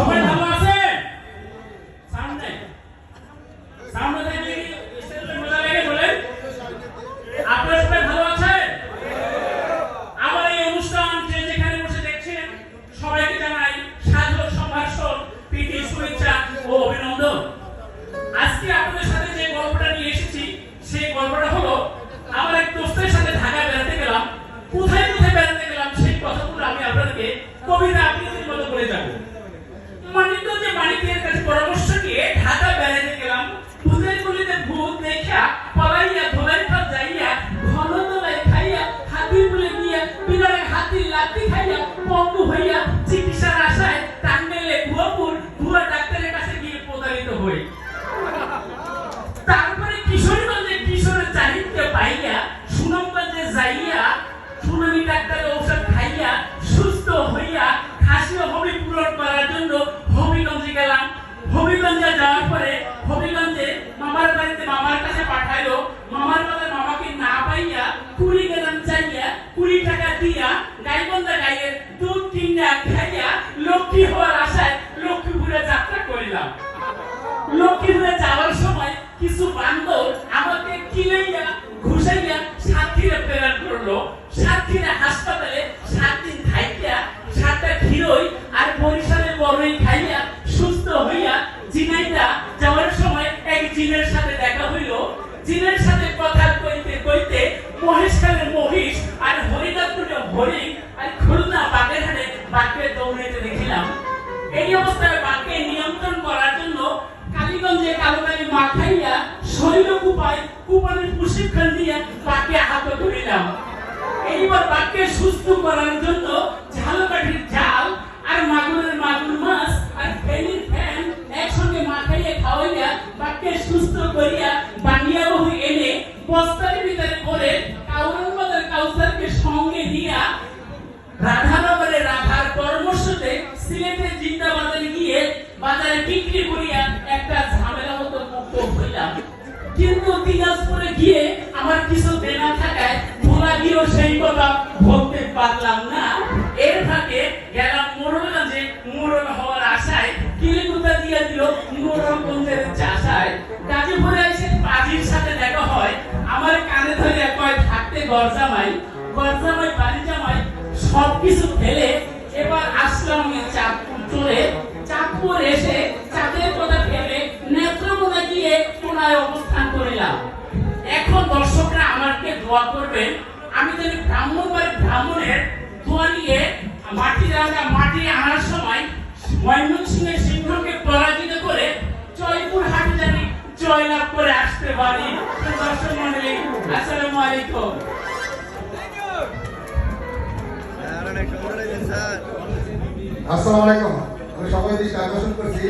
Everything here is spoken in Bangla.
সবাই পাঠাইলো মামার বাড়িতে মামাকে না পাইয়া কুড়ি গেলাম চাইয়া কুড়ি টাকা দিয়া গাইবন্ধা গাইয়ের দুধ কিনা খাইয়া লক্ষ্মী হওয়ার আশায় লক্ষ্মীপুরে যাত্রা করিলাম। লক্ষ্মীপুরে যাওয়ার সময় কিছু বান্দর আমাকে কিলাইয়া ঘুষাইয়া সাতক্ষীরা প্রেরণ করল। সাতক্ষীরা হাসপাতালে সাত দিন খাইয়া সাতটা ক্ষীরই আর বরিশালে বড়ই খাইয়া সুস্থ হইয়া জিনাইদা যাওয়ার সময় এক জিনের সাথে এই অবস্থায় বাঘকে নিয়ন্ত্রণ করার জন্য কালীগঞ্জে কালোকালী মাখাইয়া শৈল কুপায় কুপানের প্রশিক্ষণ দিয়ে বাঘকে আহত করিলাম। এইবার বাঘকে সুস্থ করার জন্য ঝালকাঠির জাল আর মাগুরের মাগুর মাছ আর ফেনির ফ্যান একসঙ্গে মাখাইয়া খাওয়াইয়া বাঘকে সুস্থ করিয়া বানিয়া বহু এনে বস্তার ভিতরে করে কাউরানবাজার কাউসারকে সঙ্গে নিয়া রাধানগরে কিন্তু দিনাজপুরে গিয়ে আমার কিছু দেনা থাকায় সেই কথা বলতে পারলাম না। এর ফাঁকে গেলাম হওয়ার আশায় কিলিকুতা দিয়ে দিল মোড়লগঞ্জের চাষায়। গাজীপুরে এসে পাজির সাথে দেখা হয়, আমার কানে ধরে কয়, থাকতে গরজামাই গরজামাই বাড়ি জামাই সবকিছু ফেলে দোয়া করবেন। আমি যদি ব্রাহ্মণ বাড়ি ব্রাহ্মণের দোয়া নিয়ে মাটি রাজা মাটি আনার সময় ময়মনসিংহের সিংহকে পরাজিত করে জয়পুর হাটে জানি জয়লাভ করে আসতে পারি। দর্শক মন্ডলী আসসালামু আলাইকুম। আসসালামু আলাইকুম। আমি সবাই দৃষ্টি আকর্ষণ করছি।